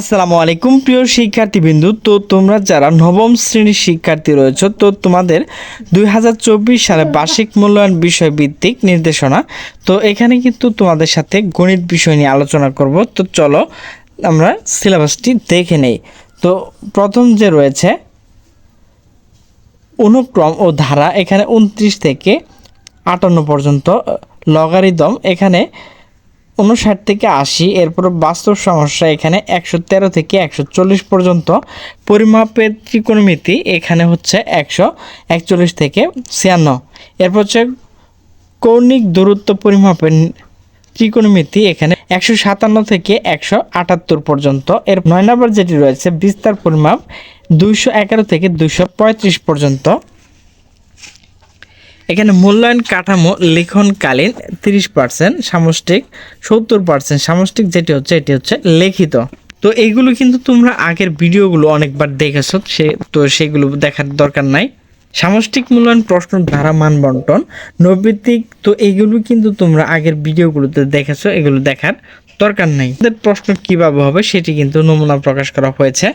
আসসালামু আলাইকুম, প্রিয় শিক্ষার্থীবৃন্দু। তো তোমরা যারা নবম শ্রেণির শিক্ষার্থী রয়েছে, তো তোমাদের দুই হাজার চব্বিশ সালে বার্ষিক মূল্যায়ন বিষয় ভিত্তিক নির্দেশনা। তো এখানে কিন্তু তোমাদের সাথে গণিত বিষয় নিয়ে আলোচনা করব। তো চলো, আমরা সিলেবাসটি দেখে নেই। তো প্রথম যে রয়েছে, অনুক্রম ও ধারা, এখানে উনত্রিশ থেকে আটান্ন পর্যন্ত লগারিদম, এখানে উনষাট থেকে আশি, এরপর বাস্তব সমস্যা এখানে একশো তেরো থেকে একশো চল্লিশ পর্যন্ত। পরিমাপের ত্রিকোণমিতি এখানে হচ্ছে একশো একচল্লিশ থেকে ছিয়ান্ন। এরপর হচ্ছে কৌণিক দূরত্ব পরিমাপের ত্রিকোণমিতি এখানে একশো সাতান্ন থেকে একশো আটাত্তর পর্যন্ত। এর নয় নম্বর যেটি রয়েছে, বিস্তার পরিমাপ দুইশো এগারো থেকে দুইশো পঁয়ত্রিশ পর্যন্ত। এখানে মূল্যায়ন কাঠামো লিখনকালীন তিরিশ পার্সেন্ট, সামষ্টিক সত্তর পার্সেন্ট। সামষ্টিক যেটি হচ্ছে, এটি হচ্ছে লিখিত। তো এইগুলো কিন্তু তোমরা আগের ভিডিওগুলো অনেকবার দেখেছ, সে তো সেগুলো দেখার দরকার নাই। সামষ্টিক মূল্যায়ন প্রশ্ন ধারা মান বন্টন, নৈবিত্তিক, তো এইগুলো কিন্তু তোমরা আগের ভিডিওগুলোতে দেখেছ, এগুলো দেখার দরকার নাই। প্রশ্ন কীভাবে হবে সেটি কিন্তু নমুনা প্রকাশ করা হয়েছে।